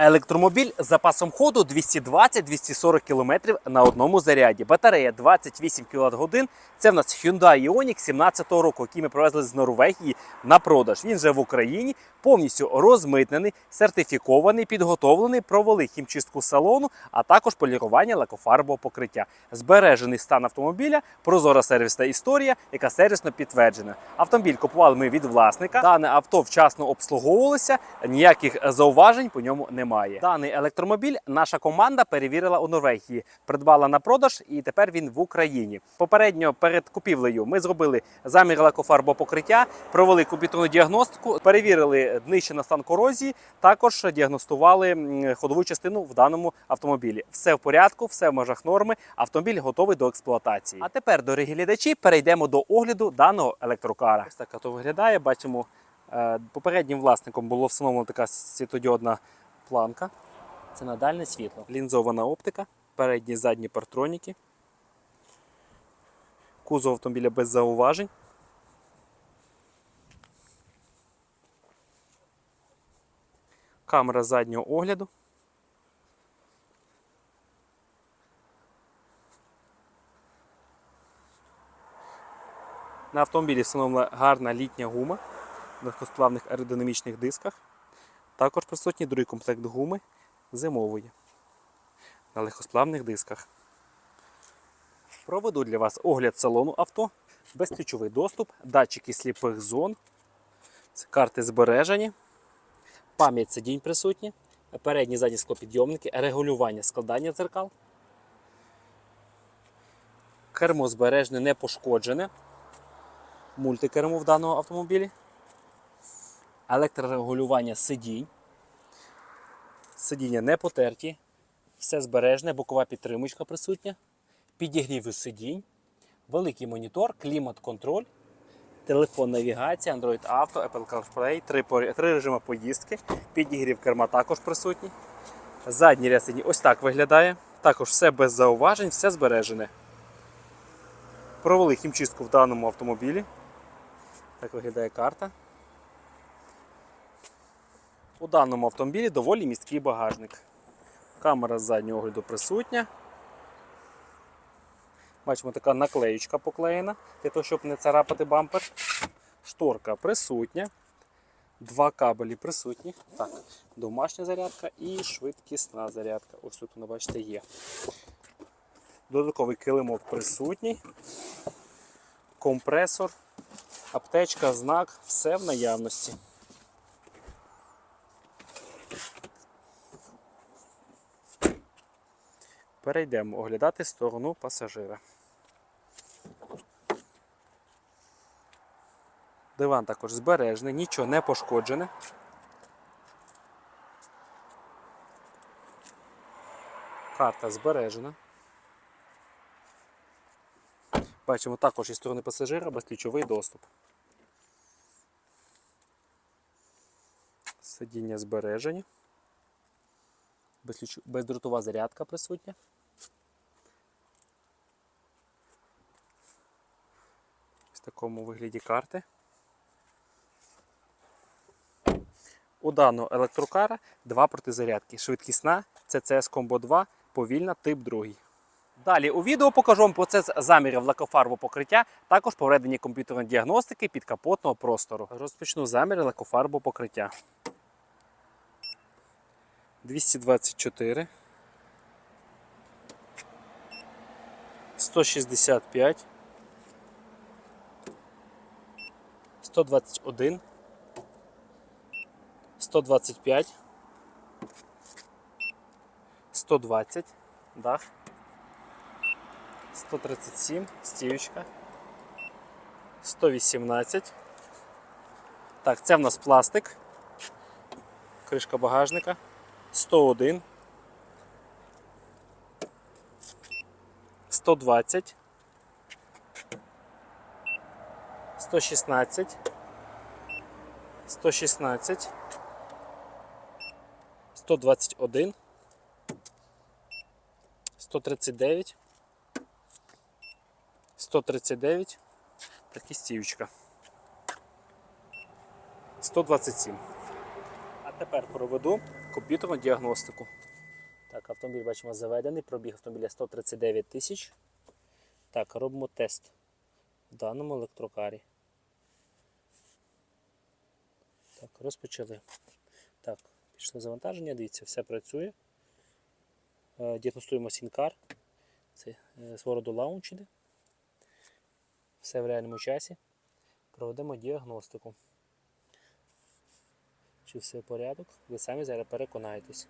Електромобіль з запасом ходу 220-240 км на одному заряді. Батарея 28 кWh. Це в нас Hyundai Ioniq 17-го року, який ми привезли з Норвегії на продаж. Він же в Україні повністю розмитнений, сертифікований, підготовлений, провели хімчистку салону, а також полірування лакофарбового покриття. Збережений стан автомобіля, прозора сервісна історія, яка сервісно підтверджена. Автомобіль купували ми від власника. Дане авто вчасно обслуговувалося, ніяких зауважень по ньому немає. Даний електромобіль наша команда перевірила у Норвегії, придбала на продаж, і тепер він в Україні. Попередньо перед купівлею ми зробили замір лакофарбопокриття, провели комп'ютерну діагностику, перевірили днище на стан корозії. Також діагностували ходову частину в даному автомобілі. Все в порядку, все в межах норми. Автомобіль готовий до експлуатації. А тепер, дорогі глядачі, перейдемо до огляду даного електрокара. Ось так то виглядає. Бачимо, е, попереднім власником було встановлена така світодіодна планка. Це на дальне світло. Лінзована оптика, передні задні партроніки. Кузов автомобіля без зауважень. Камера заднього огляду. На автомобілі встановлена гарна літня гума в легкосплавних аеродинамічних дисках. Також присутній другий комплект гуми зимової на легкосплавних дисках. Проведу для вас огляд салону авто, безключовий доступ, датчики сліпих зон, карти збережені, пам'ять сидінь присутні, передні задні склопідйомники, регулювання складання дзеркал. Кермо збережне, не пошкоджене. Мультикермо в даному автомобілі. Електрорегулювання сидінь. Сидіння не потерті, все збережне, бокова підтримочка присутня, підігріви сидінь, великий монітор, клімат-контроль, телефон навігація, Android Auto, Apple CarPlay, три, три режими поїздки, підігрів керма також присутній. Задній ряд сидінь ось так виглядає. Також все без зауважень, все збережене. Провели хімчистку в даному автомобілі. Так виглядає карта. У даному автомобілі доволі місткий багажник. Камера з заднього огляду присутня. Бачимо, така наклеючка поклеєна для того, щоб не царапати бампер. Шторка присутня. Два кабелі присутні. Так, домашня зарядка і швидкісна зарядка. Ось тут, ви бачите, є. Додатковий килимок присутній. Компресор, аптечка, знак, все в наявності. Перейдемо оглядати сторону пасажира. Диван також збережений, нічого не пошкоджене. Карта збережена. Бачимо також із сторони пасажира безключовий доступ. Сидіння збережені. Бездротова зарядка присутня. Такому вигляді карти. У даного електрокара два протизарядки. Швидкісна CCS Combo 2, повільна тип 2. Далі у відео покажу вам процес замірів лакофарбопокриття, також проведення комп'ютерної діагностики підкапотного простору. Розпочну заміри лакофарбопокриття. 224, 165, 121, 125, 120, дах, 137, стіючка, 118. Так, це в нас пластик, кришка багажника. 101, 120, 116, 116, 121, 139, 139, так і стівочка. 127. А тепер проведу комп'ютерну діагностику. Так, автомобіль бачимо заведений, пробіг автомобіля 139 тисяч. Так, робимо тест в даному електрокарі. Так, розпочали. Так, пішло завантаження, дивіться, все працює. Е, Діагностуємо сінкар. Це е, свого роду лаунч іде. Все в реальному часі. Проведемо діагностику. Чи все в порядок? Ви самі зараз переконаєтесь.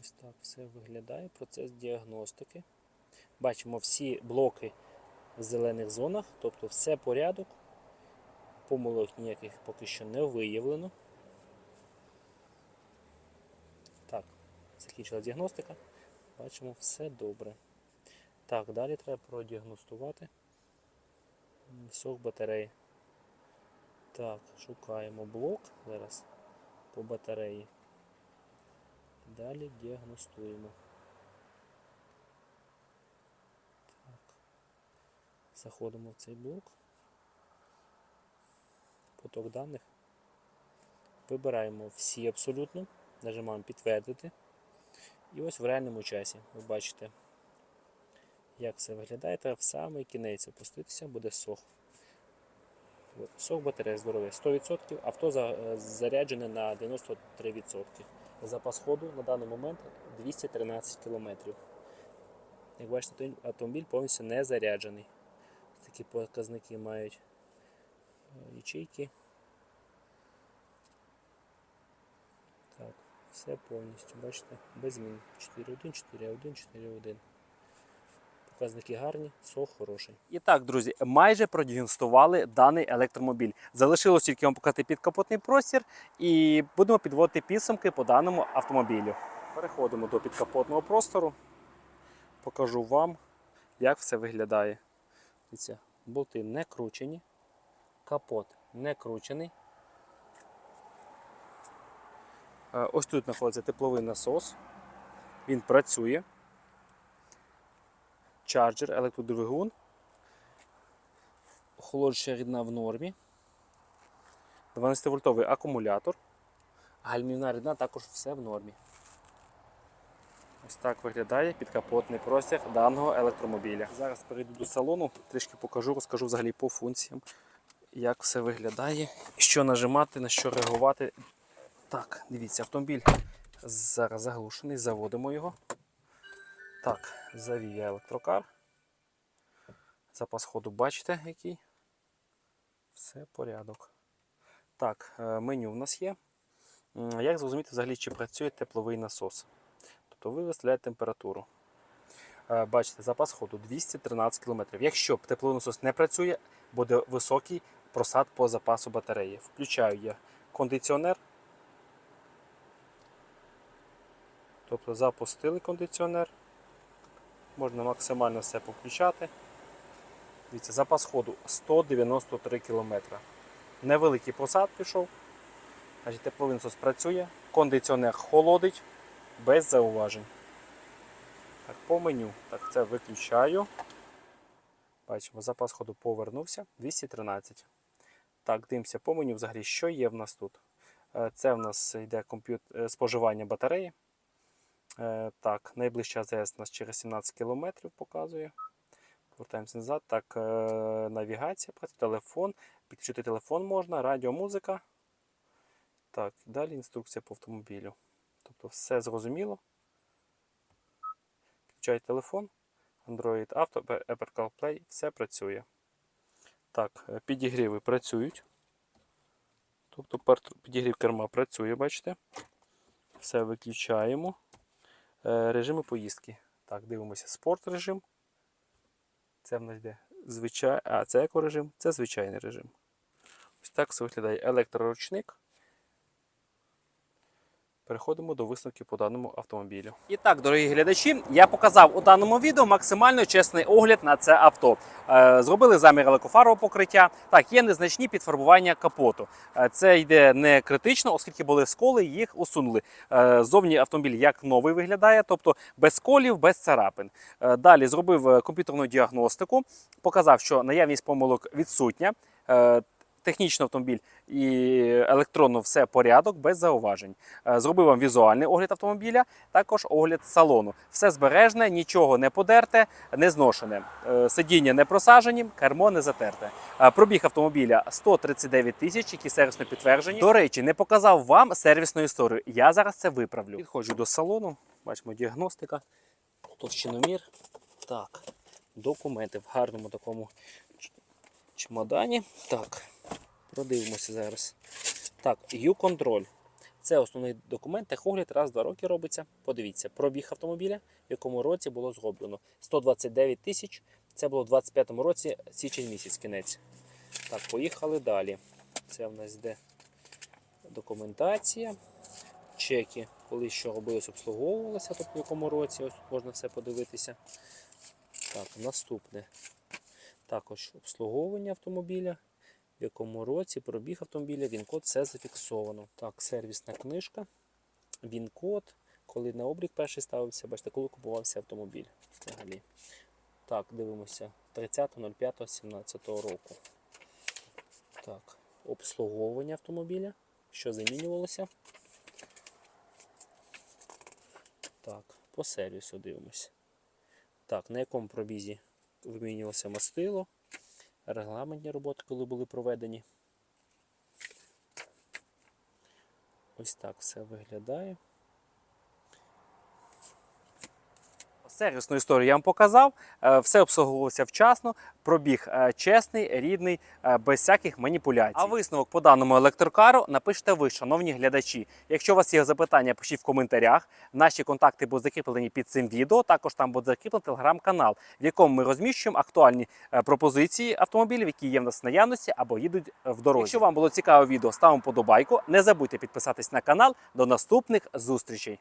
Ось так все виглядає. Процес діагностики. Бачимо всі блоки в зелених зонах, тобто все порядок. Помилок ніяких поки що не виявлено. Так, закінчилась діагностика. Бачимо, все добре. Так, далі треба продіагностувати сок батареї. Так, шукаємо блок зараз по батареї. Далі діагностуємо. Заходимо в цей блок. Поток даних. Вибираємо всі абсолютно. Нажимаємо підтвердити. І ось в реальному часі ви бачите, як все виглядає. Треба в самий кінець опуститися, буде сох. От, сох батареї здоров'я 100%, авто е, заряджене на 93%. Запас ходу на даний момент 213 км. Як бачите, автомобіль повністю не заряджений. Такі показники мають е, ячейки. Так, все повністю, бачите, без змін. 4.1, 4.1, 4.1. Показники гарні, сох хороший. І так, друзі, майже продіагностували даний електромобіль. Залишилось тільки вам показати підкапотний простір і будемо підводити підсумки по даному автомобілю. Переходимо до підкапотного простору. Покажу вам, як все виглядає. Дивіться, болти не кручені, капот не кручений. Е, Ось тут знаходиться тепловий насос. Він працює. Чарджер, електродвигун. Охолоджуюча рідна в нормі. 12-вольтовий акумулятор. Гальмівна рідна також все в нормі. Ось так виглядає підкапотний простір даного електромобіля. Зараз перейду до салону, трішки покажу, розкажу взагалі по функціям, як все виглядає, що нажимати, на що реагувати. Так, дивіться, автомобіль зараз заглушений, заводимо його. Так, завіє електрокар. Запас ходу бачите, який. Все порядок. Так, е, меню в нас є. Як зрозуміти взагалі, чи працює тепловий насос? Тобто ви виставляєте температуру. Е, Бачите, запас ходу 213 км. Якщо тепловий насос не працює, буде високий просад по запасу батареї. Включаю я кондиціонер. Тобто запустили кондиціонер. Можна максимально все повключати. Дивіться, запас ходу 193 км. Невеликий просад пішов. Значить, тепловий насос працює, кондиціонер холодить без зауважень. Так, по меню. Так, це виключаю. Бачимо, запас ходу повернувся 213. Так, дивимося по меню взагалі, що є в нас тут. Е, Це в нас йде комп'ют... е, споживання батареї. Е, Так, найближча АЗС у нас через 17 км показує. Повертаємося назад. Так, е, навігація, працює, телефон. Підключити телефон можна, радіомузика. Так, далі інструкція по автомобілю. Тобто все зрозуміло. Включайте телефон, Android Auto, Apple CarPlay, все працює. Так, е, підігріви працюють. Тобто підігрів керма працює, бачите. Все виключаємо. Е, Режими поїздки. Так, дивимося спорт режим. Це в нас йде звичай... А, це екорежим, це звичайний режим. Ось так все виглядає електроручник. Переходимо до висновки по даному автомобілю. І так, дорогі глядачі, я показав у даному відео максимально чесний огляд на це авто. Е, Зробили замір лакофарового покриття. Так, є незначні підфарбування капоту. Е, Це йде не критично, оскільки були сколи, їх усунули. Е, Зовні автомобіль як новий виглядає, тобто без сколів, без царапин. Далі зробив комп'ютерну діагностику, показав, що наявність помилок відсутня. Технічно автомобіль і електронно все порядок, без зауважень. Е, Зробив вам візуальний огляд автомобіля, також огляд салону. Все збережне, нічого не подерте, не зношене. Е, Сидіння не просажені, кермо не затерте. Е, Пробіг автомобіля 139 тисяч, які сервісно підтверджені. До речі, не показав вам сервісну історію. Я зараз це виправлю. Підходжу до салону, бачимо діагностика, товщиномір. Так, документи в гарному такому чемодані. Так. Продивимося зараз. Так, U-контроль. Це основний документ, техогляд раз два роки робиться. Подивіться, пробіг автомобіля, в якому році було зроблено. 129 тисяч. Це було в 25-му році, січень місяць, кінець. Так, поїхали далі. Це в нас йде документація, чеки, коли що робилось, обслуговувалося, тобто в якому році, ось можна все подивитися. Так, наступне. Також обслуговування автомобіля в якому році пробіг автомобіля, він-код все зафіксовано. Так, сервісна книжка, він-код, коли на облік перший ставився, бачите, коли купувався автомобіль. Взагалі. Так, дивимося. 30.05.17 року. Так, обслуговування автомобіля. Що замінювалося? Так, по сервісу дивимося. Так, на якому пробізі вимінювалося мастило регламентні роботи, коли були проведені. Ось так все виглядає. Сервісну історію я вам показав. Е, Все обслуговувалося вчасно, пробіг е, чесний, рідний, е, без всяких маніпуляцій. А висновок по даному електрокару напишіть ви, шановні глядачі. Якщо у вас є запитання, пишіть в коментарях. Наші контакти будуть закріплені під цим відео. Також там буде закріплений телеграм-канал, в якому ми розміщуємо актуальні пропозиції автомобілів, які є в нас в наявності або їдуть в дорозі. Якщо вам було цікаве відео, ставимо подобайку. Не забудьте підписатись на канал. До наступних зустрічей.